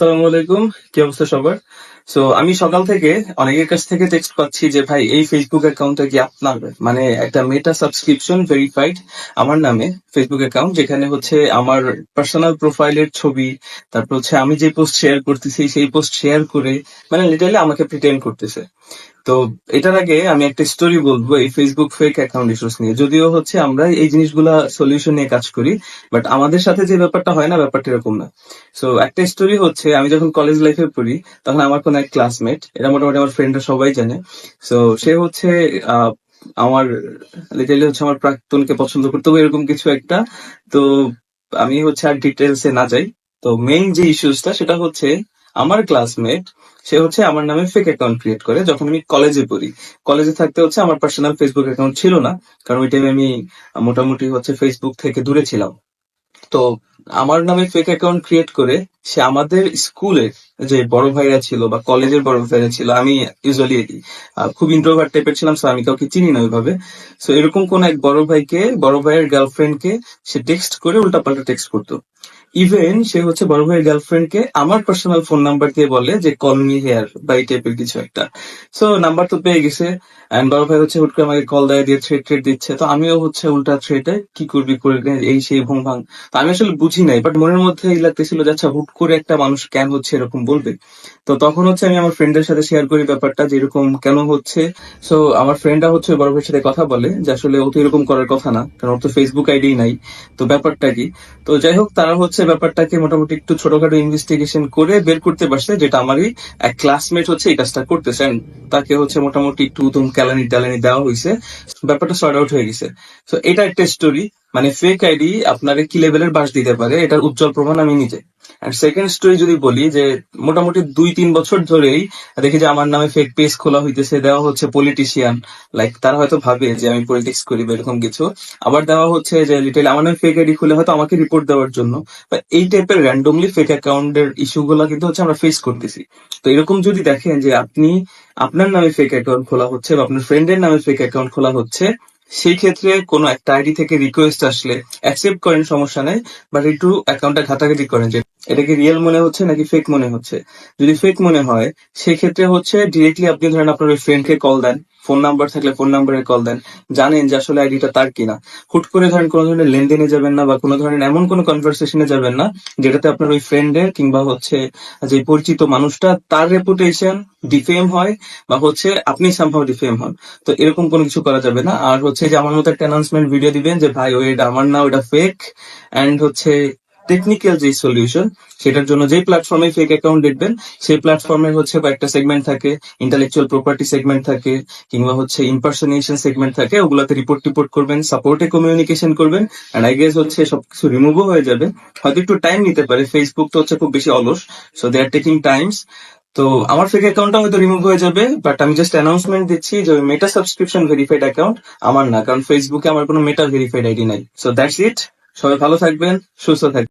আসসালামু আলাইকুম। কি অবস্থা সবার? সো আমি সকাল থেকে অনেকের কাছ থেকে টেক্সট পাচ্ছি যে, ভাই, এই ফেসবুক অ্যাকাউন্টটা কি আপনার? মানে একটা মেটা সাবস্ক্রিপশন ভেরিফাইড আমার নামে ফেসবুক অ্যাকাউন্ট যেখানে হচ্ছে আমার পার্সোনাল প্রোফাইলের ছবি, তারপর হচ্ছে আমি যে পোস্ট শেয়ার করতেছি, সেই পোস্ট শেয়ার করে মানে লিটারালি আমাকে প্রিটেন্ড করতেছে। তো এটার আগে আমি একটা স্টোরি বলব এই ফেসবুক ফেক অ্যাকাউন্ট ইস্যুস নিয়ে। যদিও হচ্ছে আমরা এই জিনিসগুলা সলিউশন নিয়ে কাজ করি বাট আমাদের সাথে যে ব্যাপারটা হয় না, ব্যাপারটা এরকম না। সো একটা স্টোরি হচ্ছে, আমি যখন কলেজ লাইফে পড়ি, তখন আমার কোন এক ক্লাসমেট এটা মোটামুটি আমার ফ্রেন্ডরা সবাই জানে। সো সে হচ্ছে আমার লিটারালি হচ্ছে আমার প্রাক্তনকে পছন্দ করতো বা এরকম কিছু একটা। তো আমি হচ্ছে আর ডিটেলসে না যাই। তো মেইন যে ইস্যুসটা সেটা হচ্ছে, আমার ক্লাসমেট সে হচ্ছে আমার নামে ফেক অ্যাকাউন্ট ক্রিয়েট করে, যখন আমি কলেজে পড়ি। কলেজে থাকতে হচ্ছে আমার পার্সোনাল ফেসবুক অ্যাকাউন্ট ছিল না, কারণ ওই টাইমে আমি মোটামুটি হচ্ছে ফেসবুক থেকে দূরে ছিলাম। তো আমার নামে ফেক অ্যাকাউন্ট ক্রিয়েট করে, সে আমাদের স্কুলের যে বড় ভাইরা ছিল বা কলেজের বড় ভাইরা ছিল, আমি ইউজুয়ালি খুব ইন্ট্রোভার্ট টাইপের ছিলাম সো আমি কাউকে চিনি না ওইভাবে। সো এরকম কোন এক বড় ভাইকে, বড় ভাইয়ের গার্লফ্রেন্ডকে সে টেক্সট করে উল্টাপাল্টা টেক্সট করতো। ইভেন সে হচ্ছে বড় ভাইয়ের গার্লফ্রেন্ডকে আমার পার্সোনাল ফোন নাম্বার দিয়ে বলে যে কল মি হেয়ার বা এই টাইপের কিছু একটা। সো নাম্বার তো পেয়ে গেছে এন্ড বড় ভাই হচ্ছে হুট করে আমাকে কল দেয়, দিয়ে থ্রেট থ্রেট দিচ্ছে। তো আমিও হচ্ছে উল্টা থ্রেটে কি করবি করে এই সেই ভুং ভাং। তো আমি আসলে বুঝি নাই বাট মনের মধ্যে এই লাগতেছিল যে আচ্ছা হুট করে একটা মানুষ কেন হচ্ছে এরকম বলবে? তো তখন হচ্ছে আমি আমার ফ্রেন্ডের সাথে শেয়ার করি ব্যাপারটা, যে এরকম কেন হচ্ছে। সো আমার ফ্রেন্ডরা হচ্ছে বড় ভাইয়ের সাথে কথা বলে, যে আসলে ও তো এরকম করার কথা না, কারণ ওর তো ফেসবুক আইডি নাই। তো ব্যাপারটা কি? তো যাই হোক, তারা হচ্ছে ব্যাপারটাকে মোটামুটি একটু ছোটখাটো ইনভেস্টিগেশন করে বের করতে পারছে, যেটা আমারই এক ক্লাসমেট হচ্ছে এই কাজটা করতেছে তাকে হচ্ছে মোটামুটি একটু ক্যালানি ট্যালানি দেওয়া হয়েছে ব্যাপারটা সর্ট আউট হয়ে গেছে। তো এটা একটা স্টোরি মানে ফেক আইডি আপনাকে কি লেভেলের বাস দিতে পারে, এটার উজ্জ্বল প্রমাণ আমি নিজে। আর সেকেন্ড স্টোরি যদি বলি যে, মোটামুটি দুই তিন বছর ধরেই দেখি যে আমার নামে ফেক পেজ খোলা হইতেছে, দেওয়া হচ্ছে পলিটিশিয়ান লাইক তারা হয়তো ভাবে যে আমি পলিটিক্স করি বা এরকম কিছু। আবার দেওয়া হচ্ছে যে লিটেল আমার নামে ফেক আইডি খুলে হয়তো আমাকে রিপোর্ট দেওয়ার জন্য। বা এই টাইপের র্যান্ডমলি ফেক অ্যাকাউন্টের ইস্যু গুলা কিন্তু হচ্ছে আমরা ফেস করতেছি। তো এরকম যদি দেখেন যে আপনি আপনার নামে ফেক অ্যাকাউন্ট খোলা হচ্ছে বা আপনার ফ্রেন্ডের নামে ফেক অ্যাকাউন্ট খোলা হচ্ছে সেই ক্ষেত্রে কোনো একটা আইডি থেকে রিকোয়েস্ট আসলে অ্যাকসেপ্ট করেন, সমস্যা নেই। বাট একটু অ্যাকাউন্টটা ঘাটাঘাটি করেন যে এটা কি রিয়েল মনে হচ্ছে নাকি ফেক মনে হচ্ছে? যদি ফেক মনে হয়, সেক্ষেত্রে হচ্ছে ডিরেক্টলি আপনি ধরেন আপনার ওই ফ্রেন্ডকে কল দেন ফোন নাম্বার থাকলে ফোন নাম্বারে কল দেন, জানেন যে আসলে আইডিটা তার কিনা। হুট করে ধরেন কোনো ধরনের লেনদেনে যাবেন না বা কোনো ধরনের এমন কোনো কনভারসেশনে যাবেন না, যেটাতে আপনার ওই ফ্রেন্ডের কিংবা হচ্ছে যে পরিচিত মানুষটা তার রেপুটেশন ডিফেম হয় বা হচ্ছে আপনি সামহাও ডিফেম হন। তো এরকম কোনো কিছু করা যাবে না। আর হচ্ছে যে আমার মতো একটা অ্যানাউন্সমেন্ট ভিডিও দিবেন যে, ভাই ওই এটা আমার না ওটা ফেক এন্ড হচ্ছে টেকনিক্যাল যে সলিউশন সেটার জন্য যে প্ল্যাটফর্মে ফেক অ্যাকাউন্ট দেখবেন, সেই প্ল্যাটফর্মে হচ্ছে বা একটা সেগমেন্ট থাকে ইন্টালেকচুয়াল প্রপার্টি সেগমেন্ট থাকে, কিংবা হচ্ছে ইম্পার্সোনেশন সেগমেন্ট থাকে, ওগুলাতে রিপোর্ট টিপোর্ট করবেন সাপোর্টে কমিউনিকেশন করবেন এন্ড আই গেস হচ্ছে সবকিছু রিমুভও হয়ে যাবে। হয়তো একটু টাইম নিতে পারে ফেসবুক তো হচ্ছে খুব বেশি অলস so they are taking times তো আমার ফেক অ্যাকাউন্টটা হয়তো রিমুভ হয়ে যাবে বাট আমি জাস্ট অ্যানাউন্সমেন্ট দিচ্ছি যে ওই মেটা সাবস্ক্রিপশন ভেরিফাইড অ্যাকাউন্ট আমার না, কারণ ফেসবুকে আমার কোনো মেটা ভেরিফাইড আইডি নাই। সো দ্যাটস ইট সবাই ভালো থাকবেন, সুস্থ থাকবেন।